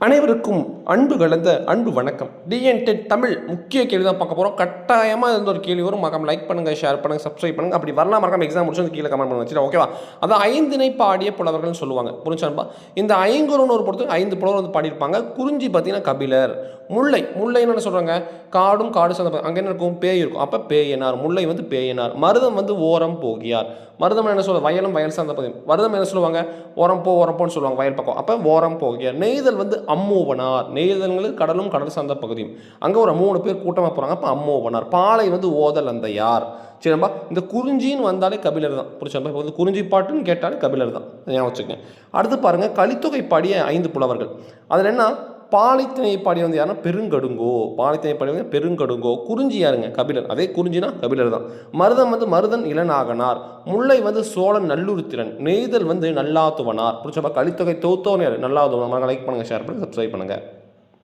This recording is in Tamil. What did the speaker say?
அனைவருக்கும் அன்பு கலந்த அன்பு வணக்கம். டிஎன்டெட் தமிழ் முக்கிய கேள்வி தான் பார்க்க போகிறோம் கட்டாயமாக இருந்த ஒரு கேள்வி வரும் மறக்காம லைக் பண்ணுங்கள் ஷேர் பண்ணுங்கள் சப்ஸ்கிரைப் பண்ணுங்கள் அப்படி வரலாம் மறக்காம எக்ஸாம் முடிச்சு வந்து கீழே கமெண்ட் பண்ணுங்க சரி ஓகேவா அதான் ஐந்தினை பாடிய புலவர்கள்னு சொல்லுவாங்க. புரிஞ்சான்பா இந்த ஐங்குறுன்னு ஒரு பொறுத்து ஐந்து புலவர் வந்து பாடியிருப்பாங்க. குறிஞ்சி பார்த்தீங்கன்னா கபிலர் முல்லை. முல்லைன்னு என்ன சொல்கிறாங்க காடும் காடு சார்ந்த அங்கே என்ன இருக்கும்? பேய் இருக்கும். அப்போ பேயனார் முல்லை வந்து பேயனார். மருதம் வந்து ஓரம் போகியார். மருதம் என்ன சொல்லுவாங்க வயலும் வயல் சார்ந்த பகுதி மருதம் என்ன சொல்லுவாங்க? ஓரம் போ ஓரம் போன்னு சொல்லுவாங்க வயல் பக்கம். அப்போ ஓரம் போகியார். நெய்தல் வந்து அம்மூவனார். நெய்தல்ங்கிறது கடலும் கடல் சார்ந்த பகுதியும். அங்கே ஒரு மூணு பேர் கூட்டமாக போகிறாங்க அப்போ அம்மூவனார். பாலை வந்து ஓதல் அந்த யார் சரிப்பா இந்த குறிஞ்சின்னு வந்தாலே கபிலர் தான். புரிச்சா இப்போ வந்து குறிஞ்சி பாட்டுன்னு கேட்டாலே கபிலர் தான். ஞாபகம் வச்சுக்கங்க. அடுத்து பாருங்கள் கலித்தொகை பாடிய ஐந்து புலவர்கள். அதில் என்ன? பாலித்திணை பாடி வந்து யாருன்னா பெருங்கடுங்கோ பாலித்திணை பாடி வந்து பெருங்கடுங்கோ. குறிஞ்சி யாருங்க? கபிலர். அதே குறிஞ்சினா கபிலர் தான். மருதம் வந்து மருதன் இளநாகனார். முல்லை வந்து சோழன் நல்லுருத்திரன். நெய்தல் வந்து நல்லாத்துவனார். புரிச்சப்பா கலித்தொகை தோத்தோன்னு யார்? நல்லாத்துவனார். லைக் பண்ணுங்கள் ஷேர் பண்ணுங்கள் சப்ஸ்கிரைப் பண்ணுங்கள்